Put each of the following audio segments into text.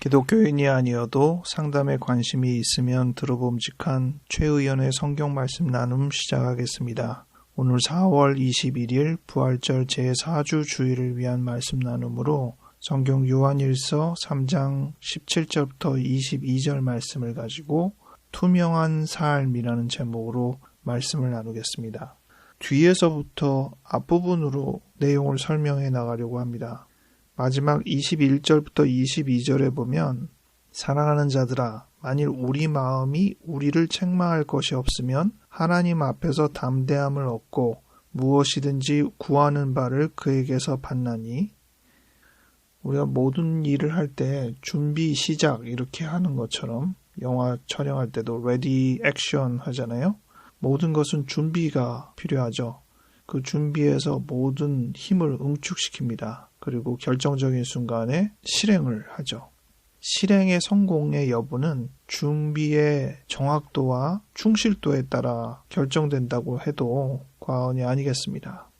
기독교인이 아니어도 상담에 관심이 있으면 들어봄직한 최 의원의 성경 말씀 나눔 시작하겠습니다. 오늘 4월 21일 부활절 제4주 주일을 위한 말씀 나눔으로 성경 요한일서 3장 17절부터 22절 말씀을 가지고 투명한 삶이라는 제목으로 말씀을 나누겠습니다. 뒤에서부터 앞부분으로 내용을 설명해 나가려고 합니다. 마지막 21절부터 22절에 보면 사랑하는 자들아 만일 우리 마음이 우리를 책망할 것이 없으면 하나님 앞에서 담대함을 얻고 무엇이든지 구하는 바를 그에게서 받나니 우리가 모든 일을 할 때 준비 시작 이렇게 하는 것처럼 영화 촬영할 때도 레디 액션 하잖아요. 모든 것은 준비가 필요하죠. 그 준비에서 모든 힘을 응축시킵니다. 그리고 결정적인 순간에 실행을 하죠. 실행의 성공의 여부는 준비의 정확도와 충실도에 따라 결정된다고 해도 과언이 아니겠습니다.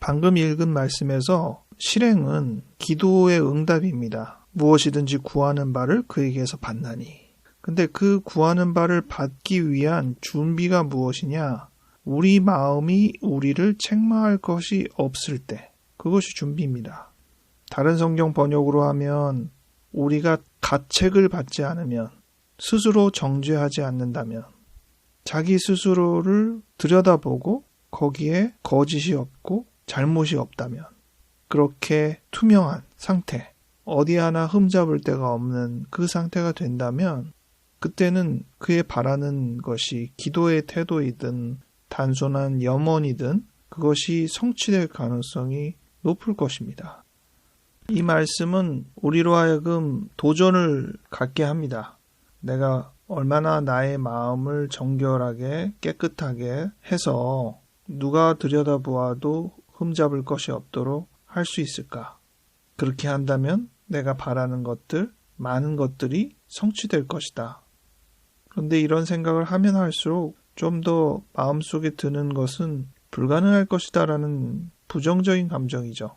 방금 읽은 말씀에서 실행은 기도의 응답입니다. 무엇이든지 구하는 바를 그에게서 받나니. 근데 그 구하는 바를 받기 위한 준비가 무엇이냐? 우리 마음이 우리를 책망할 것이 없을 때, 그것이 준비입니다. 다른 성경 번역으로 하면 우리가 가책을 받지 않으면 스스로 정죄하지 않는다면 자기 스스로를 들여다보고 거기에 거짓이 없고 잘못이 없다면 그렇게 투명한 상태, 어디 하나 흠잡을 데가 없는 그 상태가 된다면 그때는 그의 바라는 것이 기도의 태도이든 단순한 염원이든 그것이 성취될 가능성이 높을 것입니다. 이 말씀은 우리로 하여금 도전을 갖게 합니다. 내가 얼마나 나의 마음을 정결하게 깨끗하게 해서 누가 들여다보아도 흠잡을 것이 없도록 할 수 있을까? 그렇게 한다면 내가 바라는 것들, 많은 것들이 성취될 것이다. 그런데 이런 생각을 하면 할수록 좀 더 마음속에 드는 것은 불가능할 것이다라는 부정적인 감정이죠.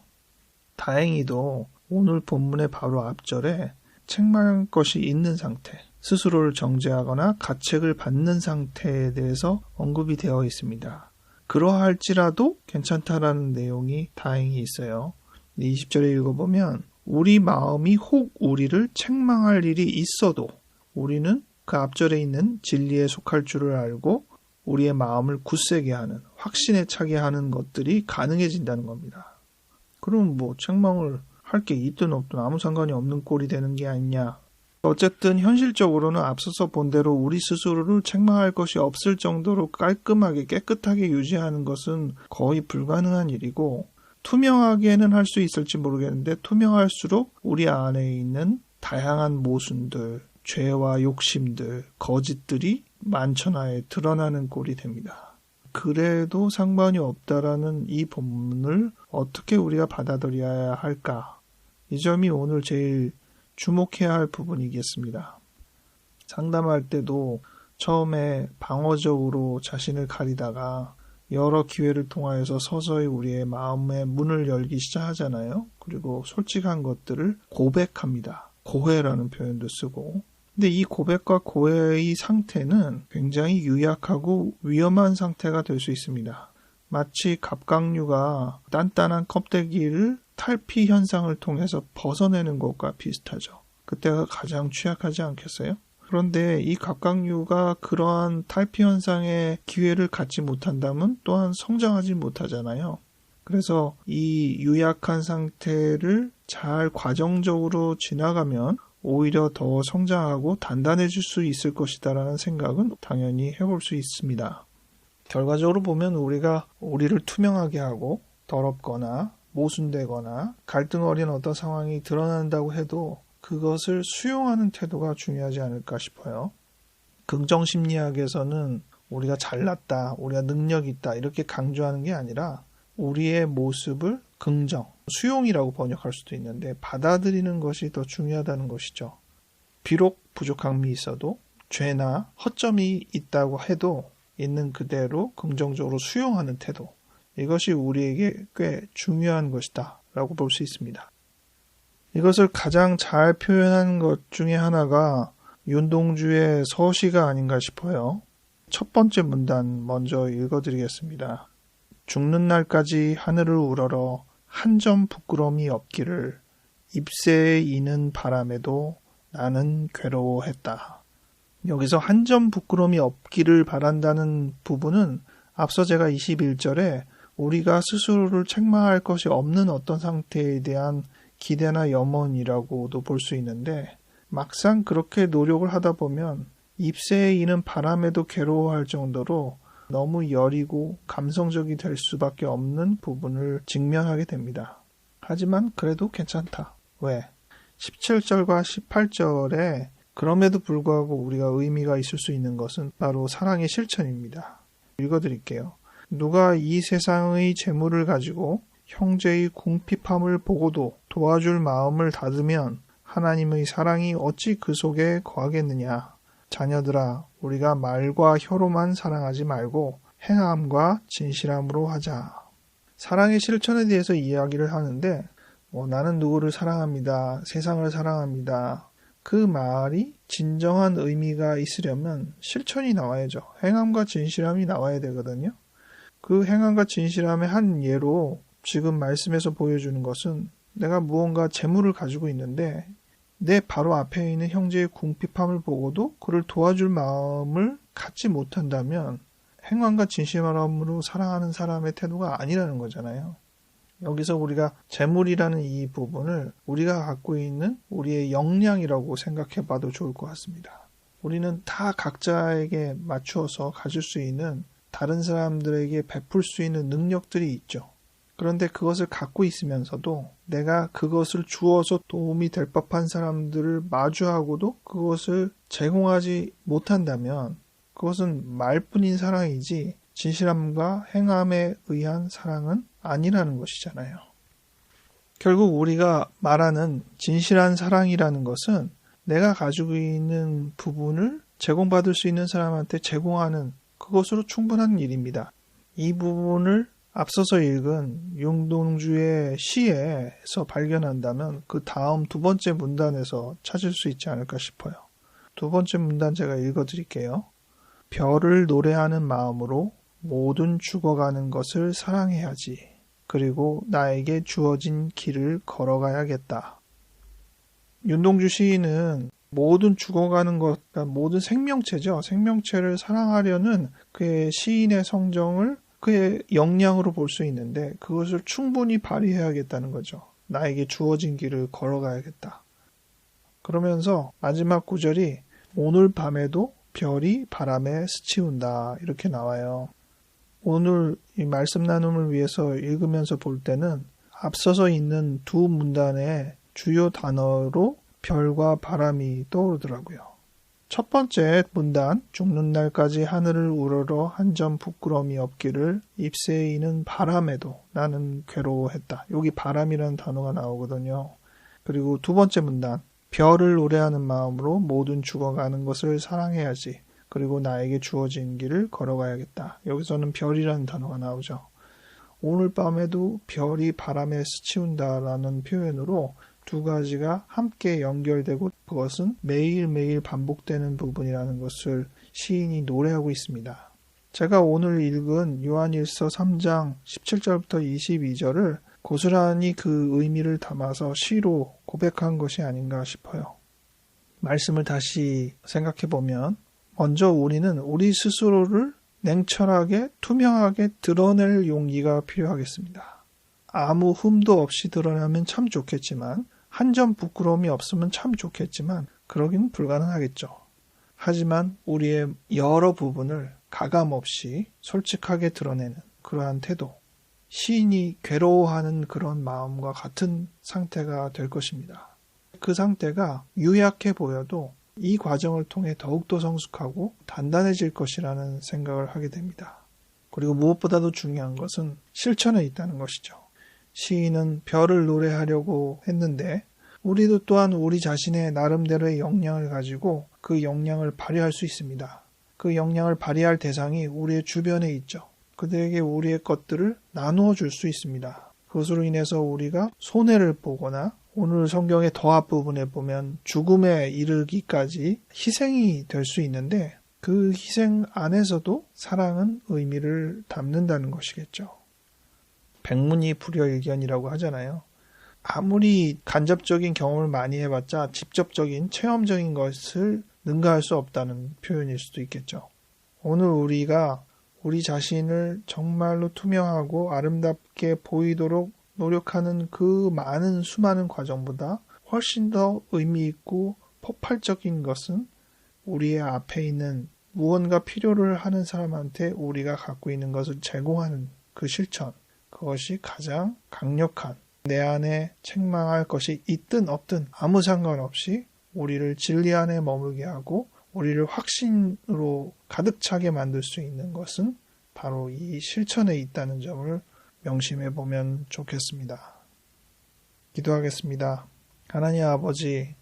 다행히도 오늘 본문의 바로 앞절에 책망할 것이 있는 상태, 스스로를 정죄하거나 가책을 받는 상태에 대해서 언급이 되어 있습니다. 그러할지라도 괜찮다라는 내용이 다행히 있어요. 20절에 읽어보면 우리 마음이 혹 우리를 책망할 일이 있어도 우리는 그 앞절에 있는 진리에 속할 줄을 알고 우리의 마음을 굳세게 하는 확신에 차게 하는 것들이 가능해진다는 겁니다. 그럼 뭐 책망을 할 게 있든 없든 아무 상관이 없는 꼴이 되는 게 아니냐. 어쨌든 현실적으로는 앞서서 본 대로 우리 스스로를 책망할 것이 없을 정도로 깔끔하게 깨끗하게 유지하는 것은 거의 불가능한 일이고 투명하게는 할 수 있을지 모르겠는데 투명할수록 우리 안에 있는 다양한 모순들, 죄와 욕심들, 거짓들이 만천하에 드러나는 꼴이 됩니다. 그래도 상관이 없다라는 이 본문을 어떻게 우리가 받아들여야 할까? 이 점이 오늘 제일 주목해야 할 부분이겠습니다. 상담할 때도 처음에 방어적으로 자신을 가리다가 여러 기회를 통하여서 서서히 우리의 마음의 문을 열기 시작하잖아요. 그리고 솔직한 것들을 고백합니다. 고해라는 표현도 쓰고 근데 이 고백과 고해의 상태는 굉장히 유약하고 위험한 상태가 될 수 있습니다. 마치 갑각류가 단단한 껍데기를 탈피 현상을 통해서 벗어내는 것과 비슷하죠. 그때가 가장 취약하지 않겠어요? 그런데 이 갑각류가 그러한 탈피 현상의 기회를 갖지 못한다면 또한 성장하지 못하잖아요. 그래서 이 유약한 상태를 잘 과정적으로 지나가면 오히려 더 성장하고 단단해질 수 있을 것이다라는 생각은 당연히 해볼 수 있습니다. 결과적으로 보면 우리가 우리를 투명하게 하고 더럽거나 모순되거나 갈등 어린 어떤 상황이 드러난다고 해도 그것을 수용하는 태도가 중요하지 않을까 싶어요. 긍정 심리학에서는 우리가 잘났다, 우리가 능력 있다 이렇게 강조하는 게 아니라 우리의 모습을 긍정, 수용이라고 번역할 수도 있는데 받아들이는 것이 더 중요하다는 것이죠. 비록 부족함이 있어도 죄나 허점이 있다고 해도 있는 그대로 긍정적으로 수용하는 태도. 이것이 우리에게 꽤 중요한 것이다. 라고 볼 수 있습니다. 이것을 가장 잘 표현한 것 중에 하나가 윤동주의 서시가 아닌가 싶어요. 첫 번째 문단 먼저 읽어드리겠습니다. 죽는 날까지 하늘을 우러러 한 점 부끄러움이 없기를 잎새에 이는 바람에도 나는 괴로워했다. 여기서 한 점 부끄러움이 없기를 바란다는 부분은 앞서 제가 21절에 우리가 스스로를 책망할 것이 없는 어떤 상태에 대한 기대나 염원이라고도 볼 수 있는데 막상 그렇게 노력을 하다 보면 잎새에 이는 바람에도 괴로워할 정도로 너무 여리고 감성적이 될 수밖에 없는 부분을 직면하게 됩니다. 하지만 그래도 괜찮다. 왜? 17절과 18절에 그럼에도 불구하고 우리가 의미가 있을 수 있는 것은 바로 사랑의 실천입니다. 읽어드릴게요. 누가 이 세상의 재물을 가지고 형제의 궁핍함을 보고도 도와줄 마음을 닫으면 하나님의 사랑이 어찌 그 속에 거하겠느냐. 자녀들아, 우리가 말과 혀로만 사랑하지 말고 행함과 진실함으로 하자. 사랑의 실천에 대해서 이야기를 하는데, 뭐, 나는 누구를 사랑합니다. 세상을 사랑합니다. 그 말이 진정한 의미가 있으려면 실천이 나와야죠. 행함과 진실함이 나와야 되거든요. 그 행함과 진실함의 한 예로 지금 말씀에서 보여주는 것은 내가 무언가 재물을 가지고 있는데 내 바로 앞에 있는 형제의 궁핍함을 보고도 그를 도와줄 마음을 갖지 못한다면 행함과 진실함으로 사랑하는 사람의 태도가 아니라는 거잖아요. 여기서 우리가 재물이라는 이 부분을 우리가 갖고 있는 우리의 역량이라고 생각해 봐도 좋을 것 같습니다. 우리는 다 각자에게 맞추어서 가질 수 있는 다른 사람들에게 베풀 수 있는 능력들이 있죠. 그런데 그것을 갖고 있으면서도 내가 그것을 주어서 도움이 될 법한 사람들을 마주하고도 그것을 제공하지 못한다면 그것은 말뿐인 사랑이지 진실함과 행함에 의한 사랑은 아니라는 것이잖아요. 결국 우리가 말하는 진실한 사랑이라는 것은 내가 가지고 있는 부분을 제공받을 수 있는 사람한테 제공하는 그것으로 충분한 일입니다. 이 부분을 앞서서 읽은 용동주의 시에서 발견한다면 그 다음 두 번째 문단에서 찾을 수 있지 않을까 싶어요. 두 번째 문단 제가 읽어 드릴게요. 별을 노래하는 마음으로 모든 죽어가는 것을 사랑해야지. 그리고 나에게 주어진 길을 걸어가야겠다. 윤동주 시인은 모든 죽어가는 것, 그러니까 모든 생명체죠. 생명체를 사랑하려는 그의 시인의 성정을 그의 역량으로 볼 수 있는데 그것을 충분히 발휘해야겠다는 거죠. 나에게 주어진 길을 걸어가야겠다. 그러면서 마지막 구절이 오늘 밤에도 별이 바람에 스치운다 이렇게 나와요. 오늘 이 말씀 나눔을 위해서 읽으면서 볼 때는 앞서서 있는 두 문단의 주요 단어로 별과 바람이 떠오르더라고요. 첫 번째 문단 죽는 날까지 하늘을 우러러 한 점 부끄러움이 없기를 잎새에 이는 바람에도 나는 괴로워했다. 여기 바람이라는 단어가 나오거든요. 그리고 두 번째 문단 별을 노래하는 마음으로 모든 죽어가는 것을 사랑해야지. 그리고 나에게 주어진 길을 걸어가야겠다. 여기서는 별이라는 단어가 나오죠. 오늘 밤에도 별이 바람에 스치운다라는 표현으로 두 가지가 함께 연결되고 그것은 매일매일 반복되는 부분이라는 것을 시인이 노래하고 있습니다. 제가 오늘 읽은 요한일서 3장 17절부터 22절을 고스란히 그 의미를 담아서 시로 고백한 것이 아닌가 싶어요. 말씀을 다시 생각해 보면 먼저 우리는 우리 스스로를 냉철하게 투명하게 드러낼 용기가 필요하겠습니다. 아무 흠도 없이 드러나면 참 좋겠지만 한 점 부끄러움이 없으면 참 좋겠지만 그러기는 불가능하겠죠. 하지만 우리의 여러 부분을 가감 없이 솔직하게 드러내는 그러한 태도, 시인이 괴로워하는 그런 마음과 같은 상태가 될 것입니다. 그 상태가 유약해 보여도 이 과정을 통해 더욱더 성숙하고 단단해질 것이라는 생각을 하게 됩니다. 그리고 무엇보다도 중요한 것은 실천에 있다는 것이죠. 시인은 별을 노래하려고 했는데 우리도 또한 우리 자신의 나름대로의 역량을 가지고 그 역량을 발휘할 수 있습니다. 그 역량을 발휘할 대상이 우리의 주변에 있죠. 그들에게 우리의 것들을 나누어 줄 수 있습니다. 그것으로 인해서 우리가 손해를 보거나 오늘 성경의 더 앞부분에 보면 죽음에 이르기까지 희생이 될 수 있는데 그 희생 안에서도 사랑은 의미를 담는다는 것이겠죠. 백문이 불여일견이라고 하잖아요. 아무리 간접적인 경험을 많이 해봤자 직접적인 체험적인 것을 능가할 수 없다는 표현일 수도 있겠죠. 오늘 우리가 우리 자신을 정말로 투명하고 아름답게 보이도록 노력하는 그 많은 수많은 과정보다 훨씬 더 의미 있고 폭발적인 것은 우리의 앞에 있는 무언가 필요를 하는 사람한테 우리가 갖고 있는 것을 제공하는 그 실천. 그것이 가장 강력한 내 안에 책망할 것이 있든 없든 아무 상관없이 우리를 진리 안에 머물게 하고 우리를 확신으로 가득 차게 만들 수 있는 것은 바로 이 실천에 있다는 점을 명심해 보면 좋겠습니다. 기도하겠습니다. 하나님 아버지,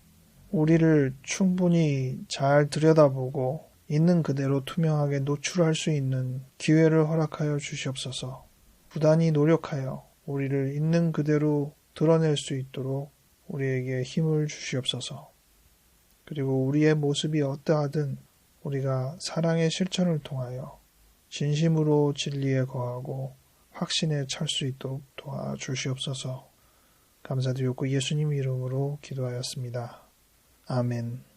우리를 충분히 잘 들여다보고 있는 그대로 투명하게 노출할 수 있는 기회를 허락하여 주시옵소서. 부단히 노력하여 우리를 있는 그대로 드러낼 수 있도록 우리에게 힘을 주시옵소서. 그리고 우리의 모습이 어떠하든 우리가 사랑의 실천을 통하여 진심으로 진리에 거하고 확신에 찰 수 있도록 도와주시옵소서. 감사드렸고 예수님 이름으로 기도하였습니다. 아멘.